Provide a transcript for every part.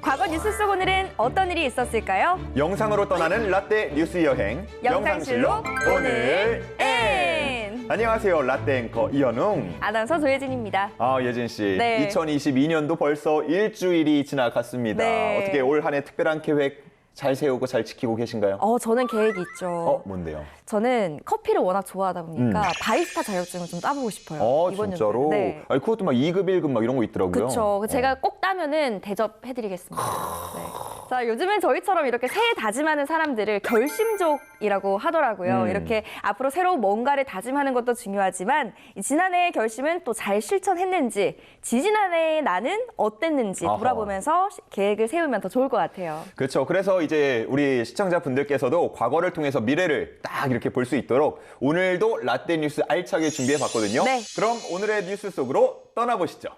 과거 뉴스 속 오늘은 어떤 일이 있었을까요? 영상으로 떠나는 라떼 뉴스 여행 영상실로 오늘 엔. 안녕하세요 라떼 앵커 이현웅 아나운서 조혜진입니다. 아 예진 씨 네. 2022년도 벌써 일주일이 지나갔습니다 네. 어떻게 올 한 해 특별한 계획 잘 세우고 잘 지키고 계신가요? 어, 저는 계획이 있죠. 어, 뭔데요? 저는 커피를 워낙 좋아하다 보니까 음. 바리스타 자격증을 좀 따보고 싶어요. 어 이번 진짜로? 연도에. 네. 아니 그것도 막 2급 1급 막 이런 거 있더라고요 그렇죠. 제가 어. 꼭 따면은 대접해드리겠습니다. 네. 자, 요즘은 저희처럼 이렇게 새해 다짐하는 사람들을 결심족이라고 하더라고요. 음. 이렇게 앞으로 새로운 뭔가를 다짐하는 것도 중요하지만 이 지난해의 결심은 또 잘 실천했는지, 지지난해의 나는 어땠는지 아하. 돌아보면서 시- 계획을 세우면 더 좋을 것 같아요. 그렇죠. 그래서 이제 우리 시청자분들께서도 과거를 통해서 미래를 딱 이렇게 볼 수 있도록 오늘도 라떼 뉴스 알차게 준비해 봤거든요. 네. 그럼 오늘의 뉴스 속으로 떠나보시죠.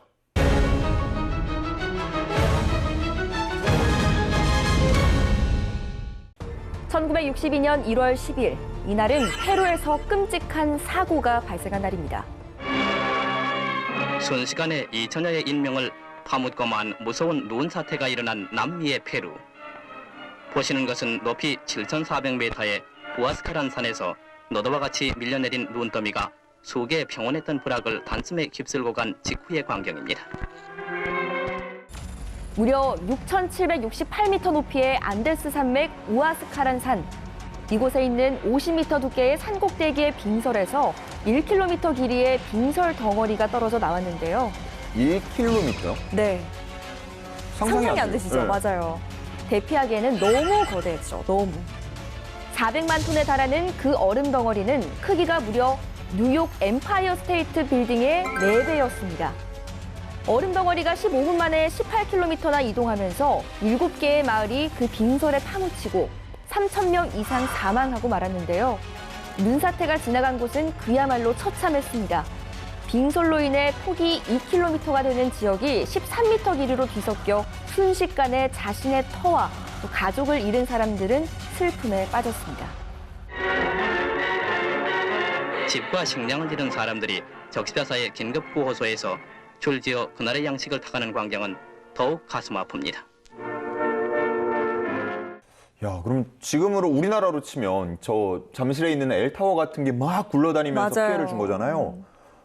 1962년 1월 10일, 이날은 페루에서 끔찍한 사고가 발생한 날입니다. 순식간에 2천여의 인명을 파묻고만 무서운 눈 사태가 일어난 남미의 페루. 보시는 것은 높이 7,400m의 부아스카란 산에서 너도와 같이 밀려내린 눈더미가 수개의 평온했던 부락을 단숨에 휩쓸고 간 직후의 광경입니다. 무려 6,768m 높이의 안데스 산맥 우아스카란 산. 이곳에 있는 50m 두께의 산 꼭대기의 빙설에서 1km 길이의 빙설 덩어리가 떨어져 나왔는데요. 1km? 네. 상상이 안 되시죠? 네. 맞아요. 대피하기에는 너무 거대했죠. 너무. 400만 톤에 달하는 그 얼음 덩어리는 크기가 무려 뉴욕 엠파이어 스테이트 빌딩의 4배였습니다. 얼음 덩어리가 15분 만에 18km나 이동하면서 7개의 마을이 그 빙설에 파묻히고 3천 명 이상 사망하고 말았는데요. 눈사태가 지나간 곳은 그야말로 처참했습니다. 빙솔로 인해 폭이 2km가 되는 지역이 13m 길이로 뒤섞여 순식간에 자신의 터와 또 가족을 잃은 사람들은 슬픔에 빠졌습니다. 집과 식량을 잃은 사람들이 적시다사의 긴급 구호소에서 줄지어 그날의 양식을 타가는 광경은 더욱 가슴 아픕니다. 야, 그럼 지금으로 우리나라로 치면 저 잠실에 있는 엘타워 같은 게 막 굴러다니면서 맞아요. 피해를 준 거잖아요.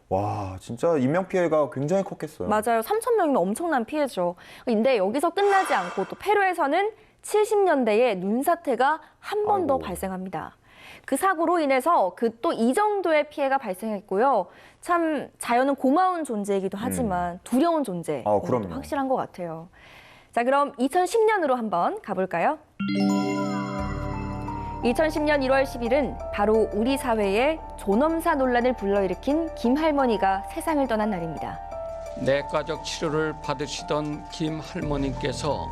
와, 진짜 인명 피해가 굉장히 컸겠어요. 맞아요. 3천 명이면 엄청난 피해죠. 근데 여기서 끝나지 않고 또 페루에서는 70년대에 눈사태가 한 번 더. 발생합니다. 그 사고로 인해서 그 또 이 정도의 피해가 발생했고요. 참 자연은 고마운 존재이기도 하지만 두려운 존재. 아, 그럼요. 확실한 것 같아요. 자, 그럼 2010년으로 한번 가볼까요? 2010년 1월 10일은 바로 우리 사회에 존엄사 논란을 불러일으킨 김 할머니가 세상을 떠난 날입니다. 내과적 치료를 받으시던 김 할머니께서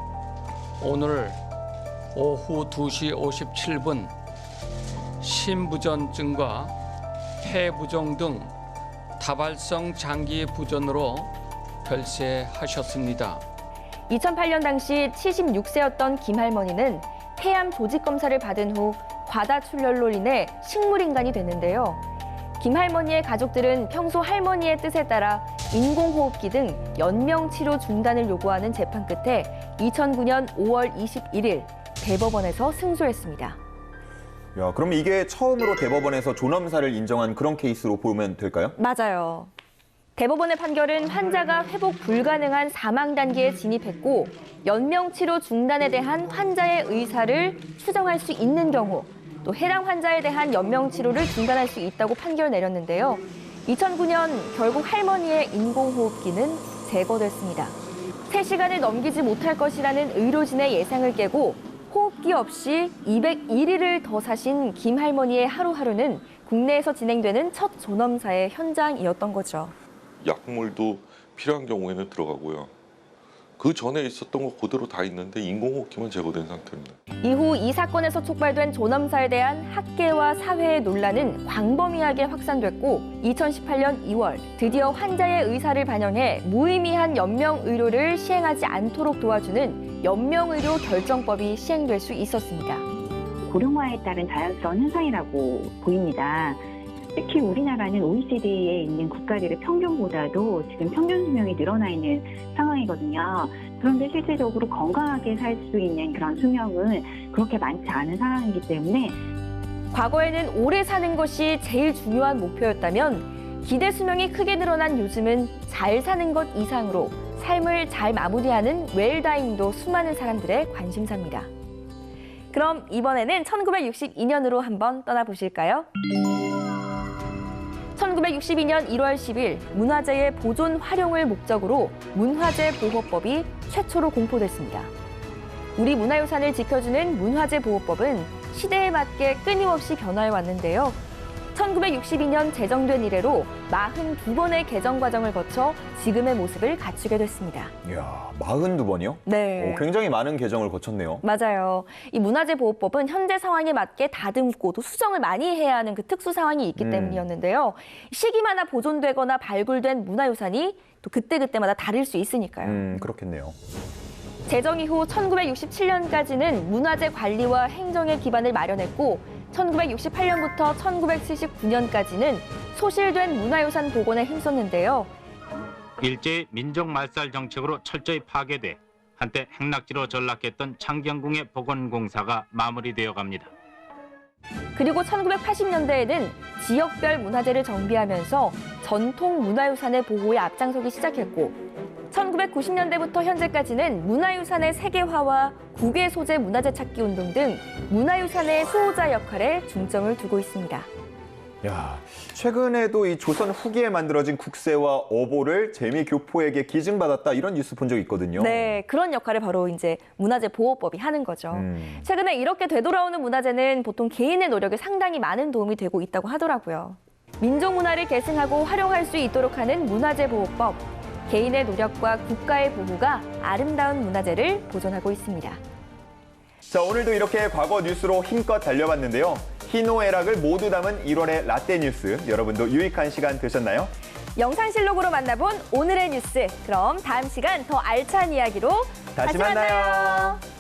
오늘 오후 2시 57분 심부전증과 폐부종 등 다발성 장기 부전으로 별세하셨습니다. 2008년 당시 76세였던 김 할머니는 폐암 조직 검사를 받은 후 과다 출혈로 인해 식물인간이 됐는데요. 김 할머니의 가족들은 평소 할머니의 뜻에 따라 인공호흡기 등 연명 치료 중단을 요구하는 재판 끝에 2009년 5월 21일 대법원에서 승소했습니다. 야, 그럼 이게 처음으로 대법원에서 존엄사를 인정한 그런 케이스로 보면 될까요? 맞아요. 대법원의 판결은 환자가 회복 불가능한 사망 단계에 진입했고 연명 치료 중단에 대한 환자의 의사를 추정할 수 있는 경우 또 해당 환자에 대한 연명 치료를 중단할 수 있다고 판결 내렸는데요. 2009년 결국 할머니의 인공호흡기는 제거됐습니다. 3시간을 넘기지 못할 것이라는 의료진의 예상을 깨고 호흡기 없이 201일을 더 사신 김 할머니의 하루하루는 국내에서 진행되는 첫 존엄사의 현장이었던 거죠. 약물도 필요한 경우에는 들어가고요. 그 전에 있었던 거 그대로 다 있는데 인공호흡기만 제거된 상태입니다. 이후 이 사건에서 촉발된 존엄사에 대한 학계와 사회의 논란은 광범위하게 확산됐고 2018년 2월 드디어 환자의 의사를 반영해 무의미한 연명 의료를 시행하지 않도록 도와주는 연명 의료 결정법이 시행될 수 있었습니다. 고령화에 따른 자연스러운 현상이라고 보입니다. 특히 우리나라는 OECD에 있는 국가들의 평균보다도 지금 평균 수명이 늘어나 있는 상황이거든요. 그런데 실제적으로 건강하게 살 수 있는 그런 수명은 그렇게 많지 않은 상황이기 때문에 과거에는 오래 사는 것이 제일 중요한 목표였다면 기대 수명이 크게 늘어난 요즘은 잘 사는 것 이상으로 삶을 잘 마무리하는 웰다잉도 수많은 사람들의 관심사입니다. 그럼 이번에는 1962년으로 한번 떠나보실까요? 1962년 1월 10일 문화재의 보존 활용을 목적으로 문화재 보호법이 최초로 공포됐습니다. 우리 문화유산을 지켜주는 문화재 보호법은 시대에 맞게 끊임없이 변화해 왔는데요. 1962년 제정된 이래로 42번의 개정 과정을 거쳐 지금의 모습을 갖추게 됐습니다. 이야, 42번이요? 네. 굉장히 많은 개정을 거쳤네요. 맞아요. 이 문화재 보호법은 현재 상황에 맞게 다듬고 또 수정을 많이 해야 하는 그 특수 상황이 있기 음. 때문이었는데요. 시기마다 보존되거나 발굴된 문화유산이 또 그때그때마다 다를 수 있으니까요. 음, 그렇겠네요. 제정 이후 1967년까지는 문화재 관리와 행정의 기반을 마련했고 1968년부터 1979년까지는 소실된 문화유산 복원에 힘썼는데요. 일제의 민족 말살 정책으로 철저히 파괴돼 한때 행락지로 전락했던 창경궁의 복원 공사가 마무리되어 갑니다. 그리고 1980년대에는 지역별 문화재를 정비하면서 전통 문화유산의 보호에 앞장서기 시작했고 1990년대부터 현재까지는 문화유산의 세계화와 국외 소재 문화재 찾기 운동 등 문화유산의 수호자 역할에 중점을 두고 있습니다. 야, 최근에도 이 조선 후기에 만들어진 국세와 어보를 재미 교포에게 기증받았다 이런 뉴스 본 적 있거든요. 네, 그런 역할을 바로 이제 문화재 보호법이 하는 거죠. 음. 최근에 이렇게 되돌아오는 문화재는 보통 개인의 노력에 상당히 많은 도움이 되고 있다고 하더라고요. 민족 문화를 계승하고 활용할 수 있도록 하는 문화재 보호법. 개인의 노력과 국가의 보호가 아름다운 문화재를 보존하고 있습니다. 자, 오늘도 이렇게 과거 뉴스로 힘껏 달려봤는데요. 희노애락을 모두 담은 1월의 라떼 뉴스. 여러분도 유익한 시간 되셨나요? 영상실록으로 만나본 오늘의 뉴스. 그럼 다음 시간 더 알찬 이야기로 다시 만나요.